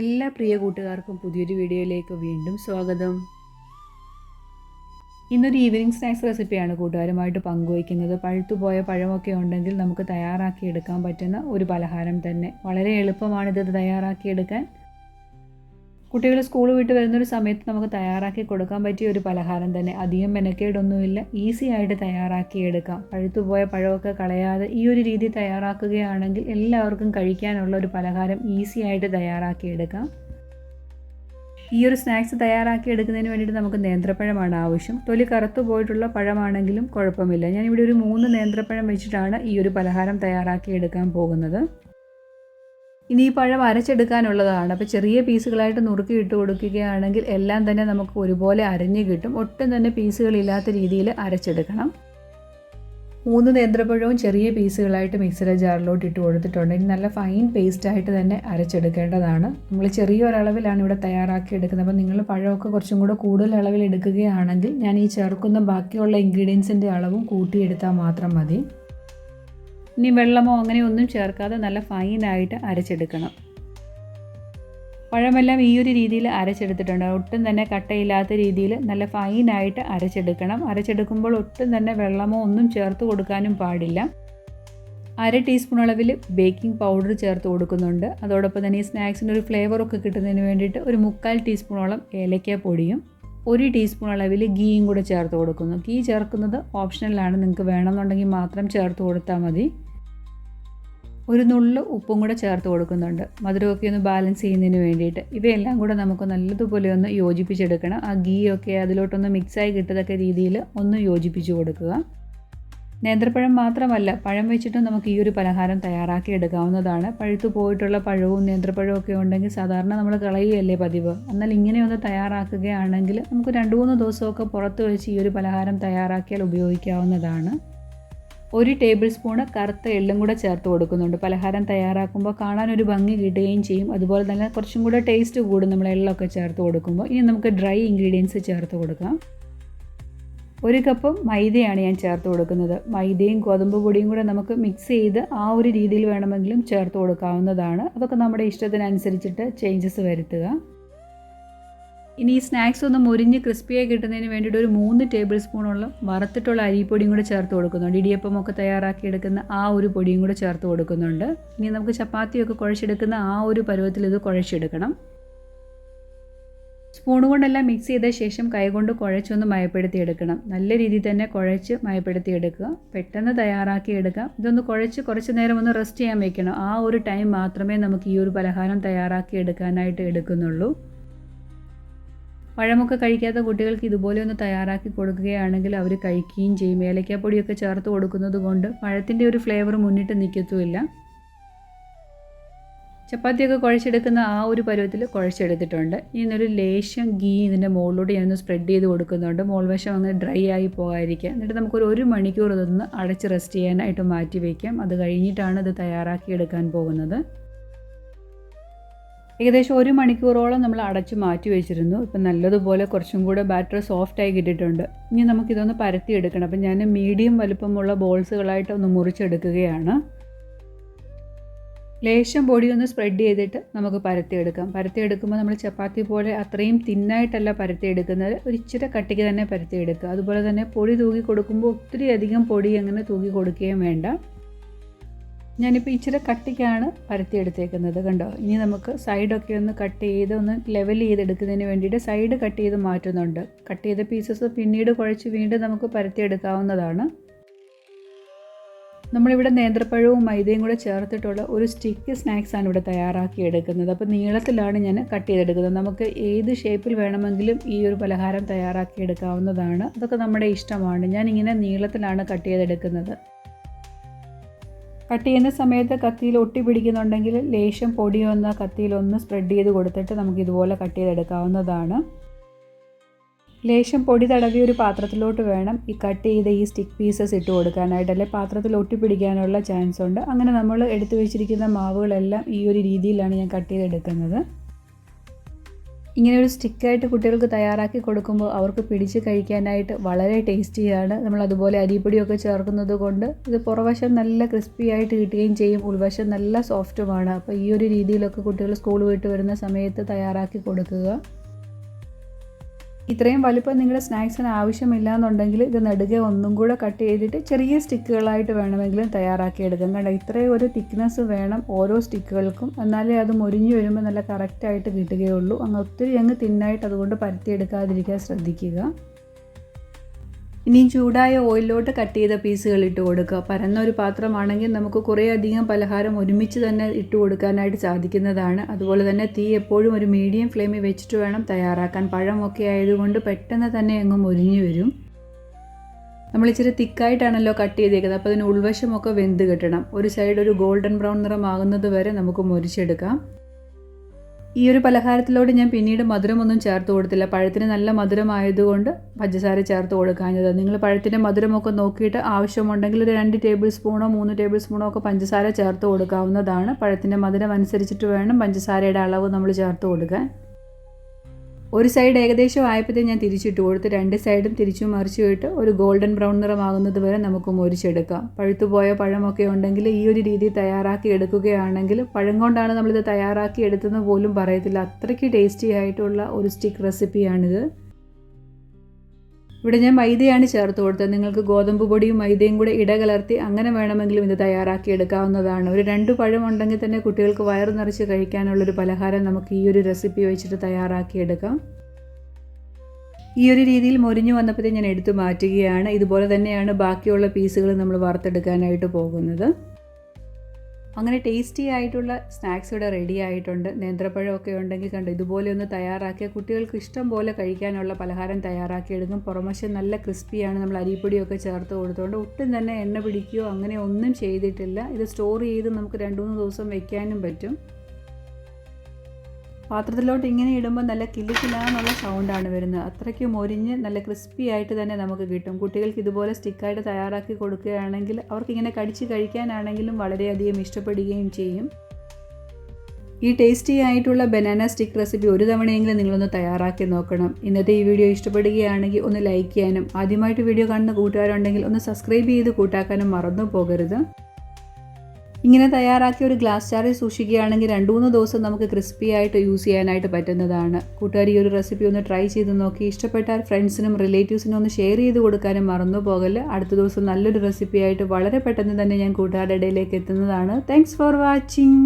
എല്ലാ പ്രിയ കൂട്ടുകാർക്കും പുതിയൊരു വീഡിയോയിലേക്ക് വീണ്ടും സ്വാഗതം. ഇന്നൊരു ഈവനിങ് സ്നാക്സ് റെസിപ്പിയാണ് കൂട്ടുകാരുമായിട്ട് പങ്കുവയ്ക്കുന്നത്. പഴുത്തുപോയ പഴമൊക്കെ ഉണ്ടെങ്കിൽ നമുക്ക് തയ്യാറാക്കി എടുക്കാൻ പറ്റുന്ന ഒരു പലഹാരം തന്നെ. വളരെ എളുപ്പമാണിത് തയ്യാറാക്കിയെടുക്കാൻ. കുട്ടികൾ സ്കൂൾ വിട്ട് വരുന്നൊരു സമയത്ത് നമുക്ക് തയ്യാറാക്കി കൊടുക്കാൻ പറ്റിയ ഒരു പലഹാരം തന്നെ. അധികം മെനക്കേടൊന്നുമില്ല. ഈസി ആയിട്ട് തയ്യാറാക്കി എടുക്കാം. പഴുത്തുപോയ പഴമൊക്കെ കളയാതെ ഈ ഒരു രീതി തയ്യാറാക്കുകയാണെങ്കിൽ എല്ലാവർക്കും കഴിക്കാനുള്ള ഒരു പലഹാരം ഈസി ആയിട്ട് തയ്യാറാക്കി എടുക്കാം. ഈ ഒരു സ്നാക്സ് തയ്യാറാക്കി എടുക്കുന്നതിന് വേണ്ടിയിട്ട് നമുക്ക് നേന്ത്രപ്പഴമാണ് ആവശ്യം. തൊലി കറുത്തു പോയിട്ടുള്ള പഴമാണെങ്കിലും കുഴപ്പമില്ല. ഞാനിവിടെ ഒരു മൂന്ന് നേന്ത്രപ്പഴം വെച്ചിട്ടാണ് ഈ ഒരു പലഹാരം തയ്യാറാക്കി എടുക്കാൻ പോകുന്നത്. ഇനി ഈ പഴം അരച്ചെടുക്കാനുള്ളതാണ്. അപ്പോൾ ചെറിയ പീസുകളായിട്ട് നുറുക്കി ഇട്ട് കൊടുക്കുകയാണെങ്കിൽ എല്ലാം തന്നെ നമുക്ക് ഒരുപോലെ അരഞ്ഞു കിട്ടും. ഒട്ടും തന്നെ പീസുകളില്ലാത്ത രീതിയിൽ അരച്ചെടുക്കണം. മൂന്ന് നേന്ത്രപ്പഴവും ചെറിയ പീസുകളായിട്ട് മിക്സറ ജാറിലോട്ട് ഇട്ട് കൊടുത്തിട്ടുണ്ടെങ്കിൽ നല്ല ഫൈൻ പേസ്റ്റായിട്ട് തന്നെ അരച്ചെടുക്കേണ്ടതാണ്. നമ്മൾ ചെറിയ ഒരളവിലാണ് ഇവിടെ തയ്യാറാക്കി എടുക്കുന്നത്. അപ്പോൾ നിങ്ങൾ പഴമൊക്കെ കുറച്ചും കൂടെ കൂടുതൽ അളവിൽ എടുക്കുകയാണെങ്കിൽ ഞാൻ ഈ ചേർക്കുന്ന ബാക്കിയുള്ള ഇൻഗ്രീഡിയൻസിന്റെ അളവും കൂട്ടിയെടുത്താൽ മാത്രം മതി. ഇനി വെള്ളമോ അങ്ങനെ ഒന്നും ചേർക്കാതെ നല്ല ഫൈനായിട്ട് അരച്ചെടുക്കണം. പഴമെല്ലാം ഈ ഒരു രീതിയിൽ അരച്ചെടുത്തിട്ടുണ്ട്. ഒട്ടും തന്നെ കട്ടയില്ലാത്ത രീതിയിൽ നല്ല ഫൈനായിട്ട് അരച്ചെടുക്കണം. അരച്ചെടുക്കുമ്പോൾ ഒട്ടും തന്നെ വെള്ളമോ ഒന്നും ചേർത്ത് കൊടുക്കാനും പാടില്ല. അര ടീസ്പൂൺ അളവിൽ ബേക്കിംഗ് പൗഡർ ചേർത്ത് കൊടുക്കുന്നുണ്ട്. അതോടൊപ്പം തന്നെ ഈ സ്നാക്സിന്റെ ഒരു ഫ്ലേവറൊക്കെ കിട്ടുന്നതിന് വേണ്ടിയിട്ട് ഒരു മുക്കാൽ ടീസ്പൂണോളം ഏലക്ക പൊടിയും ഒരു ടീസ്പൂൺ അളവിൽ ഗീയും കൂടെ ചേർത്ത് കൊടുക്കുന്നു. ഗീ ചേർക്കുന്നത് ഓപ്ഷനലാണ് നിങ്ങൾക്ക് വേണമെന്നുണ്ടെങ്കിൽ മാത്രം ചേർത്ത് കൊടുത്താൽ മതി. ഒരു നുള്ളു ഉപ്പും കൂടെ ചേർത്ത് കൊടുക്കുന്നുണ്ട്. മധുരമൊക്കെ ഒന്ന് ബാലൻസ് ചെയ്യുന്നതിന് വേണ്ടിയിട്ട്. ഇവയെല്ലാം കൂടെ നമുക്ക് നല്ലതുപോലെ ഒന്ന് യോജിപ്പിച്ചെടുക്കണം. ആ ഗീ ഒക്കെ അതിലോട്ടൊന്ന് മിക്സായി കിട്ടത്തക്ക രീതിയിൽ ഒന്ന് യോജിപ്പിച്ച് കൊടുക്കുക. നേന്ത്രപ്പഴം മാത്രമല്ല പഴം വെച്ചിട്ടും നമുക്ക് ഈ ഒരു പലഹാരം തയ്യാറാക്കി എടുക്കാവുന്നതാണ്. പഴുത്തു പോയിട്ടുള്ള പഴവും നേന്ത്രപ്പഴവും ഒക്കെ ഉണ്ടെങ്കിൽ സാധാരണ നമ്മൾ കളയുകയല്ലേ പതിവ്. എന്നാൽ ഇങ്ങനെയൊന്ന് തയ്യാറാക്കുകയാണെങ്കിൽ നമുക്ക് രണ്ട് മൂന്ന് ദിവസമൊക്കെ പുറത്ത് വെച്ച് ഈ ഒരു പലഹാരം തയ്യാറാക്കിയാൽ ഉപയോഗിക്കാവുന്നതാണ്. ഒരു ടേബിൾ സ്പൂണ് കറുത്ത എള്ളും കൂടെ ചേർത്ത് കൊടുക്കുന്നുണ്ട്. പലഹാരം തയ്യാറാക്കുമ്പോൾ കാണാൻ ഒരു ഭംഗി കിട്ടുകയും ചെയ്യും. അതുപോലെ തന്നെ കുറച്ചും കൂടെ ടേസ്റ്റ് കൂടും. നമ്മൾ എള്ളൊക്കെ ചേർത്ത് കൊടുക്കുമ്പോൾ. ഇനി നമുക്ക് ഡ്രൈ ഇൻഗ്രീഡിയൻസ് ചേർത്ത് കൊടുക്കാം. ഒരു കപ്പ് മൈദയാണ് ഞാൻ ചേർത്ത് കൊടുക്കുന്നത്. മൈദയും ഗോതമ്പ് പൊടിയും കൂടെ നമുക്ക് മിക്സ് ചെയ്ത് ആ ഒരു രീതിയിൽ വേണമെങ്കിലും ചേർത്ത് കൊടുക്കാവുന്നതാണ്. അതൊക്കെ നമ്മുടെ ഇഷ്ടത്തിനനുസരിച്ചിട്ട് ചേഞ്ചസ് വരുത്തുക. ഇനി ഈ സ്നാക്സ് ഒന്ന് മുരിഞ്ഞ് ക്രിസ്പിയായി കിട്ടുന്നതിന് വേണ്ടിയിട്ട് ഒരു മൂന്ന് ടേബിൾ സ്പൂണോളം വറുത്തിട്ടുള്ള അരിപ്പൊടിയും കൂടെ ചേർത്ത് കൊടുക്കുന്നുണ്ട്. ഇടിയപ്പം ഒക്കെ തയ്യാറാക്കി എടുക്കുന്ന ആ ഒരു പൊടിയും കൂടെ ചേർത്ത് കൊടുക്കുന്നുണ്ട്. ഇനി നമുക്ക് ചപ്പാത്തിയൊക്കെ കുഴച്ചെടുക്കുന്ന ആ ഒരു പരുവത്തിൽ ഇത് കുഴച്ചെടുക്കണം. സ്പൂൺ കൊണ്ടെല്ലാം മിക്സ് ചെയ്ത ശേഷം കൈകൊണ്ട് കുഴച്ചൊന്ന് മയപ്പെടുത്തി എടുക്കണം നല്ല രീതിയിൽ തന്നെ കുഴച്ച് മയപ്പെടുത്തി എടുക്കുക പെട്ടെന്ന് തയ്യാറാക്കി എടുക്കാം ഇതൊന്ന് കുഴച്ച് കുറച്ച് നേരം ഒന്ന് റെസ്റ്റ് ചെയ്യാൻ വെക്കണം. ആ ഒരു ടൈം മാത്രമേ നമുക്ക് ഈ ഒരു പലഹാരം തയ്യാറാക്കി എടുക്കാനായിട്ട് എടുക്കുന്നുള്ളൂ. പഴമൊക്കെ കഴിക്കാത്ത കുട്ടികൾക്ക് ഇതുപോലെ ഒന്ന് തയ്യാറാക്കി കൊടുക്കുകയാണെങ്കിൽ അവർ കഴിക്കുകയും ചെയ്യും. ഏലക്കാപ്പൊടിയൊക്കെ ചേർത്ത് കൊടുക്കുന്നത് കൊണ്ട് പഴത്തിന്റെ ഒരു ഫ്ലേവർ മുന്നിട്ട് നിൽക്കത്തുമില്ല. ചപ്പാത്തിയൊക്കെ കുഴച്ചെടുക്കുന്ന ആ ഒരു പരുവത്തിൽ കുഴച്ചെടുത്തിട്ടുണ്ട്. ഇന്നൊരു ലേശം ഗീ ഇതിന്റെ മുകളിലോട്ട് ഞാനൊന്ന് സ്പ്രെഡ് ചെയ്ത് കൊടുക്കുന്നുണ്ട്. മോൾവശം അങ്ങനെ ഡ്രൈ ആയി പോകാതിരിക്കുക എന്നിട്ട് നമുക്കൊരു ഒരു മണിക്കൂർ ഇതൊന്ന് അടച്ച് റെസ്റ്റ് ചെയ്യാനായിട്ട് മാറ്റി വയ്ക്കാം. അത് കഴിഞ്ഞിട്ടാണ് ഇത് തയ്യാറാക്കി എടുക്കാൻ പോകുന്നത്. ഏകദേശം ഒരു മണിക്കൂറോളം നമ്മൾ അടച്ചു മാറ്റി വെച്ചിരുന്നു. ഇപ്പം നല്ലതുപോലെ കുറച്ചും കൂടെ ബാറ്റർ സോഫ്റ്റായി കിട്ടിയിട്ടുണ്ട്. ഇനി നമുക്കിതൊന്ന് പരത്തിയെടുക്കണം അപ്പം ഞാൻ മീഡിയം വലുപ്പമുള്ള ബോൾസുകളായിട്ട് ഒന്ന് മുറിച്ചെടുക്കുകയാണ്. ലേശം പൊടി ഒന്ന് സ്പ്രെഡ് ചെയ്തിട്ട് നമുക്ക് പരത്തിയെടുക്കാം. പരത്തിയെടുക്കുമ്പോൾ നമ്മൾ ചപ്പാത്തി പോലെ അത്രയും തിന്നായിട്ടല്ല പരത്തിയെടുക്കുന്നത്. ഒരു ഇച്ചിരി കട്ടിക്ക് തന്നെ പരത്തിയെടുക്കുക. അതുപോലെ തന്നെ പൊടി തൂക്കി കൊടുക്കുമ്പോൾ ഒത്തിരി അധികം പൊടി അങ്ങനെ തൂക്കി കൊടുക്കുകയും വേണ്ട. ഞാനിപ്പോൾ ഇച്ചിരി കട്ടിക്കാണ് പരത്തിയെടുത്തേക്കുന്നത് കണ്ടോ? ഇനി നമുക്ക് സൈഡൊക്കെ ഒന്ന് കട്ട് ചെയ്ത് ഒന്ന് ലെവൽ ചെയ്തെടുക്കുന്നതിന് വേണ്ടിയിട്ട് സൈഡ് കട്ട് ചെയ്ത് മാറ്റുന്നുണ്ട്. കട്ട് ചെയ്ത പീസസ് പിന്നീട് കുഴച്ച് വീണ്ടും നമുക്ക് പരത്തിയെടുക്കാവുന്നതാണ് നമ്മളിവിടെ നേന്ത്രപ്പഴവും മൈദയും കൂടെ ചേർത്തിട്ടുള്ള ഒരു സ്റ്റിക്ക് സ്നാക്സാണ് ഇവിടെ തയ്യാറാക്കി എടുക്കുന്നത്. അപ്പോൾ നീളത്തിലാണ് ഞാൻ കട്ട് ചെയ്തെടുക്കുന്നത്. നമുക്ക് ഏത് ഷേപ്പിൽ വേണമെങ്കിലും ഈ ഒരു പലഹാരം തയ്യാറാക്കി എടുക്കാവുന്നതാണ്. അതൊക്കെ നമ്മുടെ ഇഷ്ടമാണ്. ഞാനിങ്ങനെ നീളത്തിലാണ് കട്ട് ചെയ്തെടുക്കുന്നത്. കട്ട് ചെയ്യുന്ന സമയത്ത് കത്തിയിൽ ഒട്ടി പിടിക്കുന്നുണ്ടെങ്കിൽ ലേശം പൊടി ഒന്ന് കത്തിയിലൊന്ന് സ്പ്രെഡ് ചെയ്ത് കൊടുത്തിട്ട് നമുക്ക് ഇതുപോലെ കട്ട് ചെയ്തെടുക്കാവുന്നതാണ് ലേശം പൊടി തടവി ഒരു പാത്രത്തിലോട്ട് വേണം ഈ കട്ട് ചെയ്ത ഈ സ്റ്റിക്ക് പീസസ് ഇട്ട് കൊടുക്കാനായിട്ട്. അല്ലെ പാത്രത്തിൽ ഒട്ടി പിടിക്കാനുള്ള ചാൻസ് ഉണ്ട്. അങ്ങനെ നമ്മൾ എടുത്തു വെച്ചിരിക്കുന്ന മാവുകളെല്ലാം ഈ ഒരു രീതിയിലാണ് ഞാൻ കട്ട് ചെയ്തെടുക്കുന്നത്. ഇങ്ങനെ ഒരു സ്റ്റിക്കായിട്ട് കുട്ടികൾക്ക് തയ്യാറാക്കി കൊടുക്കുമ്പോൾ അവർക്ക് പിടിച്ച് കഴിക്കാനായിട്ട് വളരെ ടേസ്റ്റിയാണ് നമ്മൾ അതുപോലെ അരിപ്പൊടിയൊക്കെ ചേർക്കുന്നത് കൊണ്ട് ഇത് പുറവശം നല്ല ക്രിസ്പി ആയിട്ട് കിട്ടുകയും ചെയ്യും. ഉൾവശം നല്ല സോഫ്റ്റുമാണ് അപ്പോൾ ഈ ഒരു രീതിയിലൊക്കെ കുട്ടികൾ സ്കൂൾ വിട്ട് വരുന്ന സമയത്ത് തയ്യാറാക്കി കൊടുക്കുക. ഇത്രയും വലിപ്പം നിങ്ങളുടെ സ്നാക്സിന് ആവശ്യമില്ല എന്നുണ്ടെങ്കിൽ ഇത് നടുകെ ഒന്നും കൂടെ കട്ട് ചെയ്തിട്ട് ചെറിയ സ്റ്റിക്കുകളായിട്ട് വേണമെങ്കിലും തയ്യാറാക്കി എടുക്കാം. കണ്ടോ? ഇത്രയും ഒരു തിക്നെസ് വേണം ഓരോ സ്റ്റിക്കുകൾക്കും. എന്നാലേ അത് മുരിഞ്ഞു വരുമ്പോൾ നല്ല കറക്റ്റായിട്ട് കിട്ടുകയുള്ളൂ. അങ്ങ് ഒത്തിരി അങ്ങ് തിന്നായിട്ട് അതുകൊണ്ട് പരത്തിയെടുക്കാതിരിക്കാൻ ശ്രദ്ധിക്കുക. ഇനിയും ചൂടായ ഓയിലോട്ട് കട്ട് ചെയ്ത പീസുകൾ ഇട്ട് കൊടുക്കുക. പരന്ന ഒരു പാത്രമാണെങ്കിൽ നമുക്ക് കുറേയധികം പലഹാരം ഒരുമിച്ച് തന്നെ ഇട്ട് കൊടുക്കാനായിട്ട് സാധിക്കുന്നതാണ്. അതുപോലെ തന്നെ തീ എപ്പോഴും ഒരു മീഡിയം ഫ്ലെയിമിൽ വെച്ചിട്ട് വേണം തയ്യാറാക്കാൻ. പഴമൊക്കെ ആയതുകൊണ്ട് പെട്ടെന്ന് തന്നെ അങ്ങ് മുരിഞ്ഞു വരും. നമ്മൾ ഇച്ചിരി തിക്കായിട്ടാണല്ലോ കട്ട് ചെയ്തേക്കുന്നത്. അപ്പോൾ അതിന് ഉൾവശമൊക്കെ വെന്ത് കിട്ടണം. ഒരു സൈഡ് ഒരു ഗോൾഡൻ ബ്രൗൺ നിറമാകുന്നത് വരെ നമുക്ക് മുരിച്ചെടുക്കാം. ഈ ഒരു പലഹാരത്തിലോട് ഞാൻ പിന്നീട് മധുരമൊന്നും ചേർത്ത് കൊടുത്തില്ല. പഴത്തിന് നല്ല മധുരമായതുകൊണ്ട് പഞ്ചസാര ചേർത്ത് കൊടുക്കാഞ്ഞത്. നിങ്ങൾ പഴത്തിന്റെ മധുരമൊക്കെ നോക്കിയിട്ട് ആവശ്യമുണ്ടെങ്കിൽ ഒരു രണ്ട് ടേബിൾ സ്പൂണോ മൂന്ന് ടേബിൾ സ്പൂണോ ഒക്കെ പഞ്ചസാര ചേർത്ത് കൊടുക്കാവുന്നതാണ്. പഴത്തിന്റെ മധുരം അനുസരിച്ചിട്ട് വേണം പഞ്ചസാരയുടെ അളവ് നമ്മൾ ചേർത്ത് കൊടുക്കാൻ. ഒരു സൈഡ് ഏകദേശം ആയപ്പോഴത്തേ ഞാൻ തിരിച്ചിട്ട്. കൊടുത്ത് രണ്ട് സൈഡും തിരിച്ചും മറിച്ചും ഇട്ട് ഒരു ഗോൾഡൻ ബ്രൗൺ നിറമാകുന്നത് വരെ നമുക്ക് മുരിച്ചെടുക്കാം പഴുത്തുപോയ പഴമൊക്കെ ഉണ്ടെങ്കിൽ ഈ ഒരു രീതി തയ്യാറാക്കി എടുക്കുകയാണെങ്കിൽ പഴം കൊണ്ടാണ് നമ്മളിത് തയ്യാറാക്കി എടുത്തെന്ന് പോലും പറയത്തില്ല. അത്രയ്ക്ക് ടേസ്റ്റി ആയിട്ടുള്ള ഒരു സ്റ്റിക്ക് റെസിപ്പിയാണിത് ഇവിടെ ഞാൻ മൈദയാണ് ചേർത്ത് കൊടുത്തത്. നിങ്ങൾക്ക് ഗോതമ്പ് പൊടിയും മൈദയും കൂടെ ഇടകലർത്തി അങ്ങനെ വേണമെങ്കിലും ഇത് തയ്യാറാക്കി എടുക്കാവുന്നതാണ്. ഒരു രണ്ട് പഴം ഉണ്ടെങ്കിൽ തന്നെ കുട്ടികൾക്ക് വയറ് നിറച്ച് കഴിക്കാനുള്ളൊരു പലഹാരം നമുക്ക് ഈ ഒരു റെസിപ്പി വെച്ചിട്ട് തയ്യാറാക്കി എടുക്കാം. ഈ ഒരു രീതിയിൽ മൊരിഞ്ഞു വന്നപ്പോഴത്തേ ഞാൻ എടുത്തു മാറ്റുകയാണ്. ഇതുപോലെ തന്നെയാണ് ബാക്കിയുള്ള പീസുകൾ നമ്മൾ വറുത്തെടുക്കാനായിട്ട് പോകുന്നത്. അങ്ങനെ ടേസ്റ്റി ആയിട്ടുള്ള സ്നാക്സ് ഇവിടെ റെഡി ആയിട്ടുണ്ട്. നേന്ത്രപ്പഴമൊക്കെ ഉണ്ടെങ്കിൽ കണ്ട് ഇതുപോലെ ഒന്ന് തയ്യാറാക്കിയ കുട്ടികൾക്ക് ഇഷ്ടം പോലെ കഴിക്കാനുള്ള പലഹാരം തയ്യാറാക്കിയെടുക്കും. പുറമശം നല്ല ക്രിസ്പിയാണ് നമ്മൾ അരിപ്പൊടിയൊക്കെ ചേർത്ത് കൊടുത്തുകൊണ്ട് ഒട്ടും തന്നെ എണ്ണ പിടിക്കുകയോ അങ്ങനെ ഒന്നും ചെയ്തിട്ടില്ല. ഇത് സ്റ്റോർ ചെയ്ത് നമുക്ക് രണ്ട് മൂന്ന് ദിവസം വെക്കാനും പറ്റും. പാത്രത്തിലോട്ട് ഇങ്ങനെ ഇടുമ്പോൾ നല്ല കിലുക്കിലാന്നുള്ള സൗണ്ടാണ് വരുന്നത്. അത്രയ്ക്ക് മൊരിഞ്ഞ് നല്ല ക്രിസ്പി ആയിട്ട് തന്നെ നമുക്ക് കിട്ടും. കുട്ടികൾക്ക് ഇതുപോലെ സ്റ്റിക്കായിട്ട് തയ്യാറാക്കി കൊടുക്കുകയാണെങ്കിൽ അവർക്കിങ്ങനെ കടിച്ച് കഴിക്കാനാണെങ്കിലും വളരെയധികം ഇഷ്ടപ്പെടുകയും ചെയ്യും. ഈ ടേസ്റ്റി ആയിട്ടുള്ള ബനാന സ്റ്റിക്ക് റെസിപ്പി ഒരു തവണയെങ്കിലും നിങ്ങളൊന്ന് തയ്യാറാക്കി നോക്കണം. ഇന്നത്തെ ഈ വീഡിയോ ഇഷ്ടപ്പെടുകയാണെങ്കിൽ ഒന്ന് ലൈക്ക് ചെയ്യാനും ആദ്യമായിട്ട് വീഡിയോ കാണുന്ന കൂട്ടുകാരുണ്ടെങ്കിൽ ഒന്ന് സബ്സ്ക്രൈബ് ചെയ്ത് കൂട്ടാക്കാനും മറന്നു പോകരുത്. ഇങ്ങനെ തയ്യാറാക്കിയ ഒരു ഗ്ലാസ് ജാറിൽ സൂക്ഷിക്കുകയാണെങ്കിൽ രണ്ട് മൂന്ന് ദിവസം നമുക്ക് ക്രിസ്പി ആയിട്ട് യൂസ് ചെയ്യാനായിട്ട് പറ്റുന്നതാണ്. കൂട്ടുകാർ ഈ ഒരു റെസിപ്പി ഒന്ന് ട്രൈ ചെയ്ത് നോക്കി. ഇഷ്ടപ്പെട്ടാൽ ഫ്രണ്ട്സിനും റിലേറ്റീവ്സിനും ഒന്ന് ഷെയർ ചെയ്ത് കൊടുക്കാനും മറന്നു പോകൽ അടുത്ത ദിവസം നല്ലൊരു റെസിപ്പിയായിട്ട് വളരെ പെട്ടെന്ന് തന്നെ ഞാൻ കൂട്ടുകാരുടെ ഇടയിലേക്ക് എത്തുന്നതാണ്. Thanks for watching